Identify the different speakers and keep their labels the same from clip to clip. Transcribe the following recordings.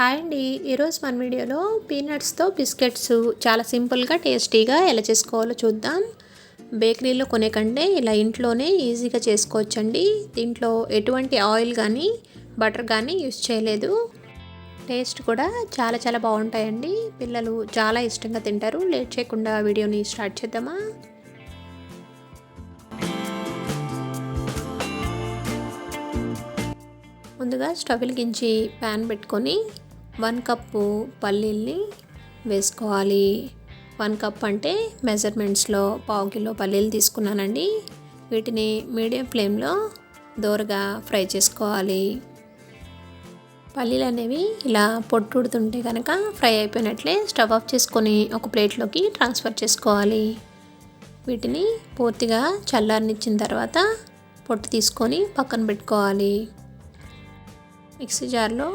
Speaker 1: Hi అండి. ఈరోజు మన వీడియోలో పీనట్స్తో బిస్కెట్స్ చాలా సింపుల్గా టేస్టీగా ఎలా చేసుకోవాలో చూద్దాం. బేకరీలో కొనే కంటే ఇలా ఇంట్లోనే ఈజీగా చేసుకోవచ్చండి. దీంట్లో ఎటువంటి ఆయిల్ కానీ బటర్ కానీ యూస్ చేయలేదు. టేస్ట్ కూడా చాలా చాలా బాగుంటాయండి. పిల్లలు చాలా ఇష్టంగా తింటారు. లేట్ చేయకుండా వీడియోని స్టార్ట్ చేద్దామా? ముందుగా స్టవ్ వెలిగించి ప్యాన్ పెట్టుకొని వన్ కప్పు పల్లీల్ని వేసుకోవాలి. వన్ కప్ అంటే మెజర్మెంట్స్లో పావు కిలో పల్లీలు తీసుకున్నానండి. వీటిని మీడియం ఫ్లేమ్లో దోరగా ఫ్రై చేసుకోవాలి. పల్లీలు అనేవి ఇలా పొట్టుడుతుంటే కనుక ఫ్రై అయిపోయినట్లే స్టవ్ ఆఫ్ చేసుకొని ఒక ప్లేట్లోకి ట్రాన్స్ఫర్ చేసుకోవాలి. వీటిని పూర్తిగా చల్లారనిచ్చిన తర్వాత పొట్టు తీసుకొని పక్కన పెట్టుకోవాలి. మిక్సీ జార్లో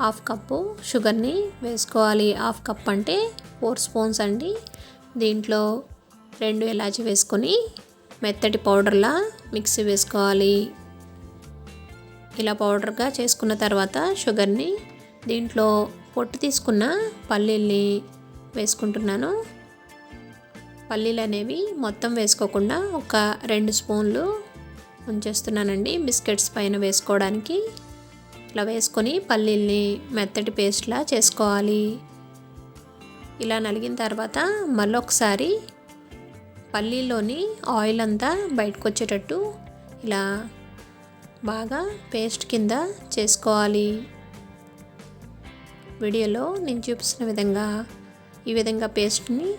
Speaker 1: హాఫ్ కప్పు షుగర్ని వేసుకోవాలి. హాఫ్ కప్ అంటే ఫోర్ స్పూన్స్ అండి. దీంట్లో రెండు ఇలాచి వేసుకొని మెత్తటి పౌడర్లా మిక్సీ వేసుకోవాలి. ఇలా పౌడర్గా చేసుకున్న తర్వాత షుగర్ని దీంట్లో పొట్టు తీసుకున్న పల్లీల్ని వేసుకుంటున్నాను. పల్లీలు అనేవి మొత్తం వేసుకోకుండా ఒక రెండు స్పూన్లు ఉంచేస్తున్నానండి. బిస్కెట్స్ పైన వేసుకోవడానికి ఇట్లా వేసుకొని పల్లీల్ని మెత్తటి పేస్ట్లా చేసుకోవాలి. ఇలా నలిగిన తర్వాత మళ్ళొకసారి పల్లీలోని ఆయిల్ అంతా బయటకు వచ్చేటట్టు ఇలా బాగా పేస్ట్ కింద చేసుకోవాలి. వీడియోలో నేను చూపిస్తున్న విధంగా ఈ విధంగా పేస్ట్ని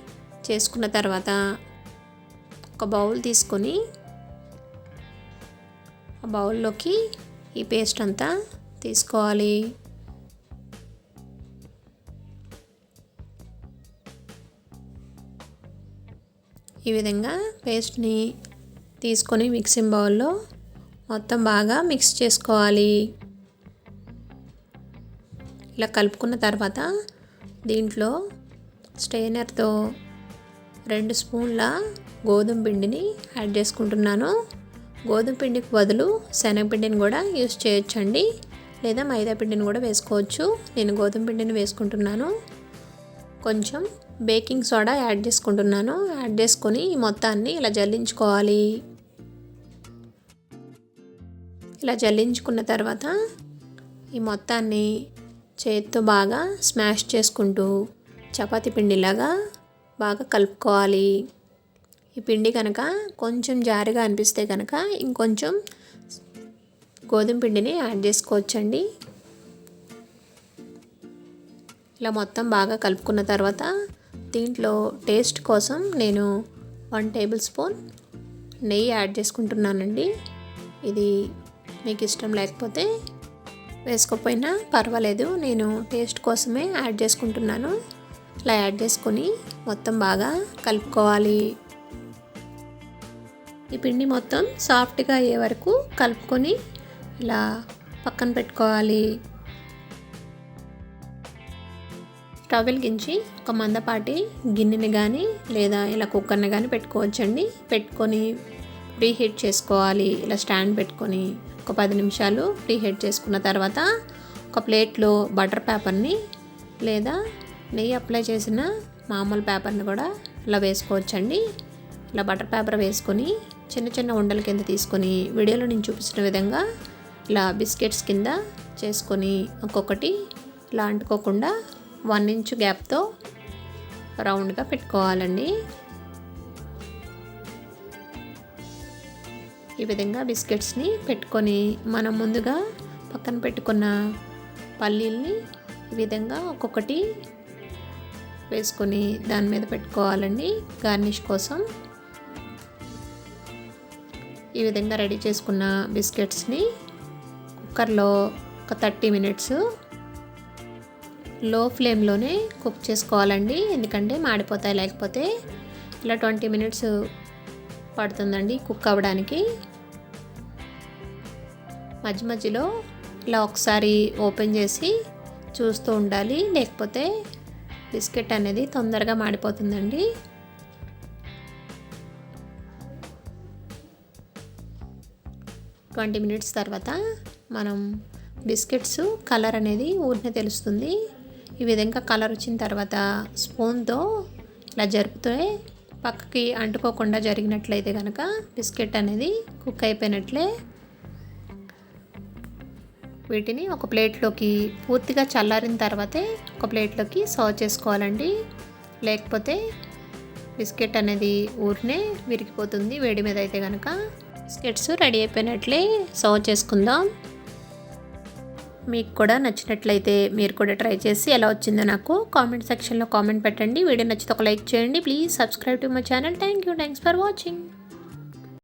Speaker 1: చేసుకున్న తర్వాత ఒక బౌల్ తీసుకొని ఆ బౌల్లోకి ఈ పేస్ట్ అంతా తీసుకోవాలి. ఈ విధంగా పేస్ట్ని తీసుకొని మిక్సింగ్ బౌల్లో మొత్తం బాగా మిక్స్ చేసుకోవాలి. ఇలా కలుపుకున్న తర్వాత దీంట్లో స్టెయినర్తో రెండు స్పూన్ల గోధుమ పిండిని యాడ్ చేసుకుంటున్నాను. గోధుమ పిండికి బదులు శనగపిండిని కూడా యూస్ చేయొచ్చండి. లేదా మైదా పిండిని కూడా వేసుకోవచ్చు. నేను గోధుమ పిండిని వేసుకుంటున్నాను. కొంచెం బేకింగ్ సోడా యాడ్ చేసుకుంటున్నాను. యాడ్ చేసుకొని ఈ మొత్తాన్ని ఇలా జల్లించుకోవాలి. ఇలా జల్లించుకున్న తర్వాత ఈ మొత్తాన్ని చేతితో బాగా స్మాష్ చేసుకుంటూ చపాతి పిండిలాగా బాగా కలుపుకోవాలి. ఈ పిండి కనుక కొంచెం జారిగా అనిపిస్తే కనుక ఇంకొంచెం గోధుమ పిండిని యాడ్ చేసుకోవచ్చండి. ఇలా మొత్తం బాగా కలుపుకున్న తర్వాత దీంట్లో టేస్ట్ కోసం నేను వన్ టేబుల్ స్పూన్ నెయ్యి యాడ్ చేసుకుంటున్నానండి. ఇది మీకు ఇష్టం లేకపోతే వేసుకోకపోయినా పర్వాలేదు నేను టేస్ట్ కోసమే యాడ్ చేసుకుంటున్నాను. ఇలా యాడ్ చేసుకొని మొత్తం బాగా కలుపుకోవాలి. ఈ పిండి మొత్తం సాఫ్ట్గా అయ్యే వరకు కలుపుకొని ఇలా పక్కన పెట్టుకోవాలి. స్టవ్ వెలిగించి ఒక మందపాటి గిన్నెని కానీ లేదా ఇలా కుక్కర్ని కానీ పెట్టుకోవచ్చండి. పెట్టుకొని ప్రీహీట్ చేసుకోవాలి. ఇలా స్టాండ్ పెట్టుకొని ఒక పది నిమిషాలు ప్రీహీట్ చేసుకున్న తర్వాత ఒక ప్లేట్లో బటర్ పేపర్ని లేదా నెయ్యి అప్లై చేసిన మామూలు పేపర్ని కూడా ఇలా వేసుకోవచ్చండి. ఇలా బటర్ పేపర్ వేసుకొని చిన్న చిన్న ఉండల కింద తీసుకొని వీడియోలో నేను చూపించిన విధంగా ఇలా బిస్కెట్స్ కింద చేసుకొని ఒక్కొక్కటి ఇలా అంటుకోకుండా వన్ ఇంచ్ గ్యాప్తో రౌండ్గా పెట్టుకోవాలండి. ఈ విధంగా బిస్కెట్స్ని పెట్టుకొని మనం ముందుగా పక్కన పెట్టుకున్న పల్లీల్ని ఈ విధంగా ఒక్కొక్కటి వేసుకొని దాని మీద పెట్టుకోవాలండి గార్నిష్ కోసం. ఈ విధంగా రెడీ చేసుకున్న బిస్కెట్స్ని కుక్కర్లో ఒక థర్టీ మినిట్స్లో ఫ్లేమ్లోనే కుక్ చేసుకోవాలండి. ఎందుకంటే మాడిపోతాయి లేకపోతే ఇలా ట్వంటీ మినిట్స్ పడుతుందండి కుక్ అవ్వడానికి. మధ్య మధ్యలో ఇలా ఒకసారి ఓపెన్ చేసి చూస్తూ ఉండాలి. లేకపోతే బిస్కెట్ అనేది తొందరగా మాడిపోతుందండి. ట్వంటీ మినిట్స్ తర్వాత మనం బిస్కెట్స్ కలర్ అనేది ఊరినే తెలుస్తుంది. ఈ విధంగా కలర్ వచ్చిన తర్వాత స్పూన్తో ఇలా జరుపుతే పక్కకి అంటుకోకుండా జరిగినట్లయితే కనుక బిస్కెట్ అనేది కుక్ అయిపోయినట్లే. వీటిని ఒక ప్లేట్లోకి పూర్తిగా చల్లారిన తర్వాతే ఒక ప్లేట్లోకి సర్వ్ చేసుకోవాలండి. లేకపోతే బిస్కెట్ అనేది ఊరినే విరిగిపోతుంది వేడి మీద అయితే కనుక బిస్కెట్స్ రెడీ అయిపోయినట్లే సర్వ్ చేసుకుందాం. మీకు కూడా నచ్చినట్లయితే మీరు కూడా ట్రై చేసి ఎలా వచ్చిందో నాకు కామెంట్ సెక్షన్లో కామెంట్ పెట్టండి. వీడియో నచ్చితే ఒక లైక్ చేయండి. Please subscribe to my channel. Thank you. Thanks for watching.